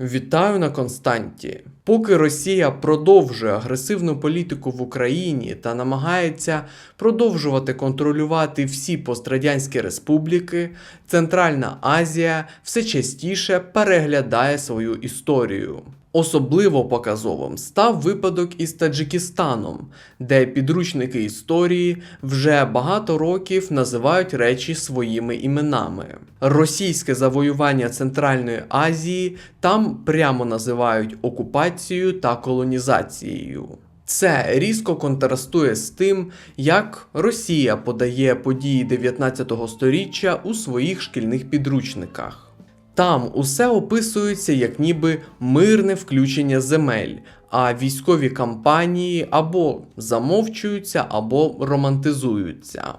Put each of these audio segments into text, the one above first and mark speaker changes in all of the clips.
Speaker 1: Вітаю на Константі. Поки Росія продовжує агресивну політику в Україні та намагається продовжувати контролювати всі пострадянські республіки, Центральна Азія все частіше переглядає свою історію. Особливо показовим став випадок із Таджикистаном, де підручники історії вже багато років називають речі своїми іменами. Російське завоювання Центральної Азії там прямо називають окупацією та колонізацією. Це різко контрастує з тим, як Росія подає події 19 століття у своїх шкільних підручниках. Там усе описується як ніби мирне включення земель, а військові кампанії або замовчуються, або романтизуються.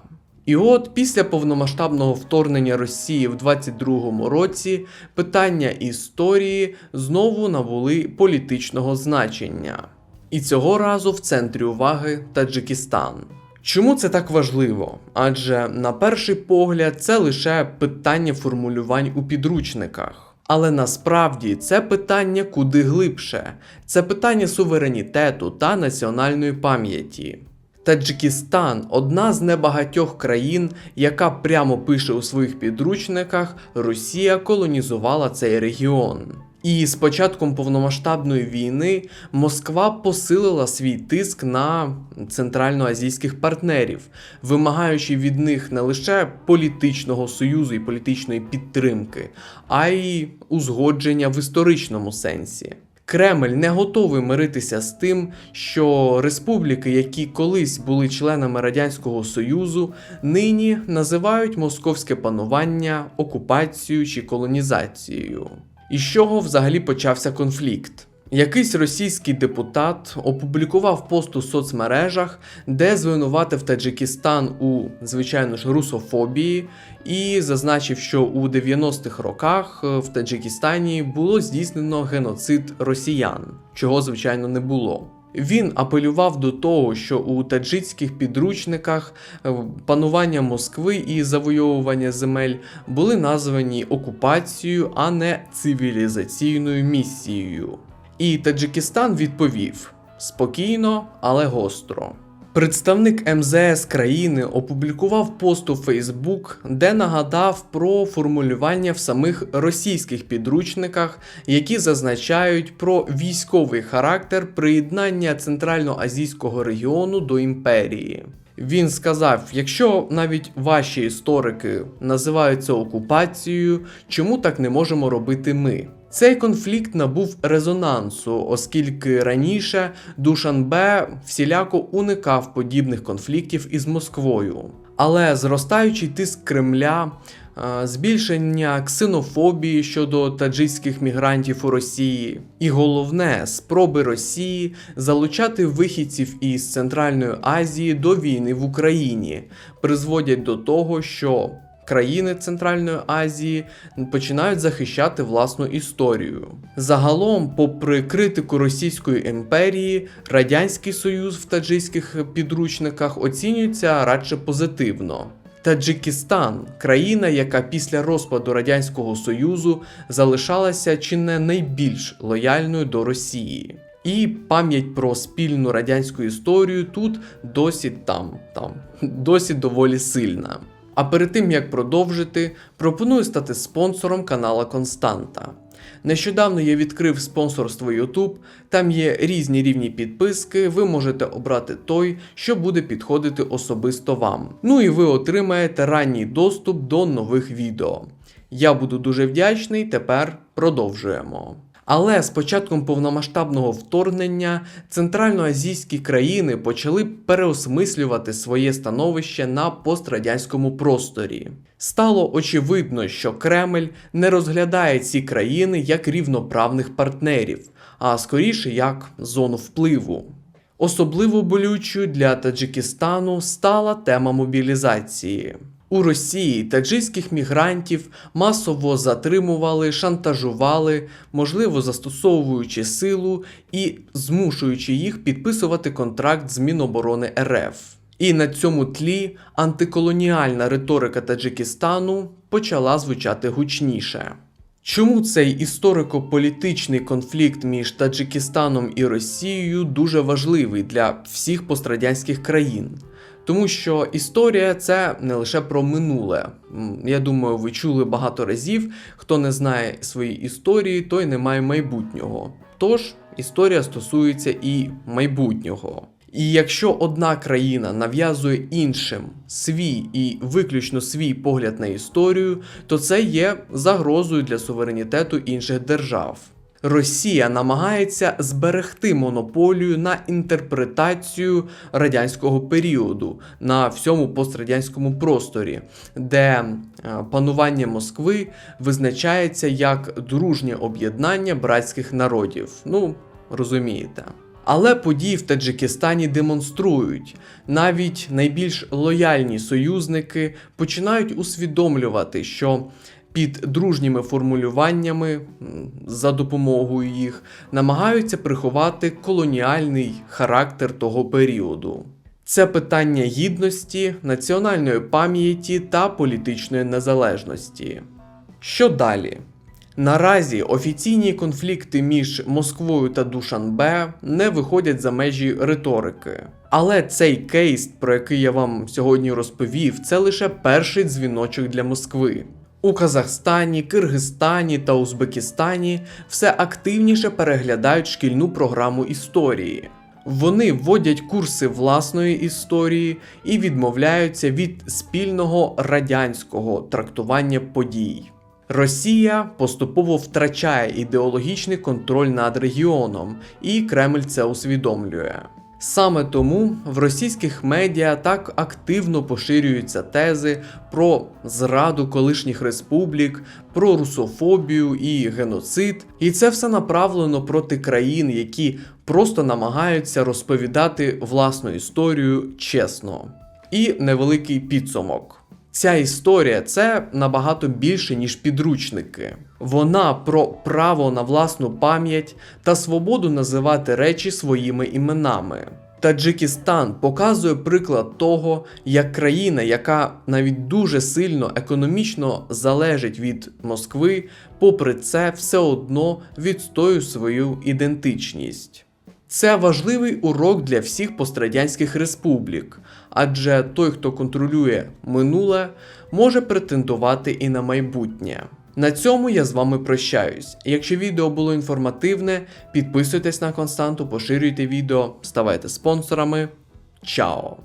Speaker 1: І от після повномасштабного вторгнення Росії в 22-му році питання історії знову набули політичного значення. І цього разу в центрі уваги Таджикистан. Чому це так важливо? Адже на перший погляд це лише питання формулювань у підручниках. Але насправді це питання куди глибше, це питання суверенітету та національної пам'яті. Таджикистан одна з небагатьох країн, яка прямо пише у своїх підручниках Росія колонізувала цей регіон. І з початком повномасштабної війни Москва посилила свій тиск на центральноазійських партнерів, вимагаючи від них не лише політичного союзу і політичної підтримки, а й узгодження в історичному сенсі. Кремль не готовий миритися з тим, що республіки, які колись були членами Радянського Союзу, нині називають московське панування окупацією чи колонізацією. І з чого взагалі почався конфлікт? Якийсь російський депутат опублікував пост у соцмережах, де звинуватив Таджикистан у, звичайно ж, русофобії, і зазначив, що у 90-х роках в Таджикистані було здійснено геноцид росіян, чого, звичайно, не було. Він апелював до того, що у таджицьких підручниках е, панування Москви і завойовування земель були названі окупацією, а не цивілізаційною місією. І Таджикистан відповів спокійно, але гостро. Представник МЗС країни опублікував пост у Фейсбук, де нагадав про формулювання в самих російських підручниках, які зазначають про військовий характер приєднання центральноазійського регіону до імперії. Він сказав: якщо навіть ваші історики називають це окупацією, чому так не можемо робити ми? Цей конфлікт набув резонансу, оскільки раніше Душанбе всіляко уникав подібних конфліктів із Москвою. Але зростаючий тиск Кремля, е, збільшення ксенофобії щодо таджикських мігрантів у Росії, і головне, спроби Росії залучати вихідців із Центральної Азії до війни в Україні призводять до того, що країни Центральної Азії починають захищати власну історію. Загалом, попри критику Російської імперії, Радянський Союз в таджикських підручниках оцінюється радше позитивно. Таджикистан країна, яка після розпаду Радянського Союзу залишалася чи не найбільш лояльною до Росії. І пам'ять про спільну радянську історію тут досі там, там досі доволі сильна. А перед тим як продовжити, пропоную стати спонсором канала Константа. Нещодавно я відкрив спонсорство YouTube, там є різні рівні підписки, ви можете обрати той, що буде підходити особисто вам. Ну і ви отримаєте ранній доступ до нових відео. Я буду дуже вдячний, тепер продовжуємо. Але з початком повномасштабного вторгнення центральноазійські країни почали переосмислювати своє становище на пострадянському просторі. Стало очевидно, що Кремль не розглядає ці країни як рівноправних партнерів, а скоріше як зону впливу. Особливо болючою для Таджикистану стала тема мобілізації. У Росії таджикських мігрантів масово затримували, шантажували, можливо, застосовуючи силу і змушуючи їх підписувати контракт з Міноборони РФ. І на цьому тлі антиколоніальна риторика Таджикистану почала звучати гучніше. Чому цей історико-політичний конфлікт між Таджикистаном і Росією дуже важливий для всіх пострадянських країн? Тому що історія це не лише про минуле. Я думаю, ви чули багато разів. Хто не знає свої історії, той не має майбутнього. Тож історія стосується і майбутнього. І якщо одна країна нав'язує іншим свій і виключно свій погляд на історію, то це є загрозою для суверенітету інших держав. Росія намагається зберегти монополію на інтерпретацію радянського періоду на всьому пострадянському просторі, де е, панування Москви визначається як дружнє об'єднання братських народів. Ну, розумієте. Але події в Таджикистані демонструють, навіть найбільш лояльні союзники починають усвідомлювати, що під дружніми формулюваннями за допомогою їх намагаються приховати колоніальний характер того періоду. Це питання гідності, національної пам'яті та політичної незалежності. Що далі? Наразі офіційні конфлікти між Москвою та Душанбе не виходять за межі риторики. Але цей кейс, про який я вам сьогодні розповів, це лише перший дзвіночок для Москви. У Казахстані, Киргизстані та Узбекистані все активніше переглядають шкільну програму історії. Вони вводять курси власної історії і відмовляються від спільного радянського трактування подій. Росія поступово втрачає ідеологічний контроль над регіоном, і Кремль це усвідомлює. Саме тому в російських медіа так активно поширюються тези про зраду колишніх республік, про русофобію і геноцид, і це все направлено проти країн, які просто намагаються розповідати власну історію чесно. І невеликий підсумок. Ця історія це набагато більше, ніж підручники. Вона про право на власну пам'ять та свободу називати речі своїми іменами. Таджикистан показує приклад того, як країна, яка навіть дуже сильно економічно залежить від Москви, попри це все одно відстоює свою ідентичність. Це важливий урок для всіх пострадянських республік, адже той, хто контролює минуле, може претендувати і на майбутнє. На цьому я з вами прощаюсь. Якщо відео було інформативне, підписуйтесь на константу, поширюйте відео, ставайте спонсорами. Чао!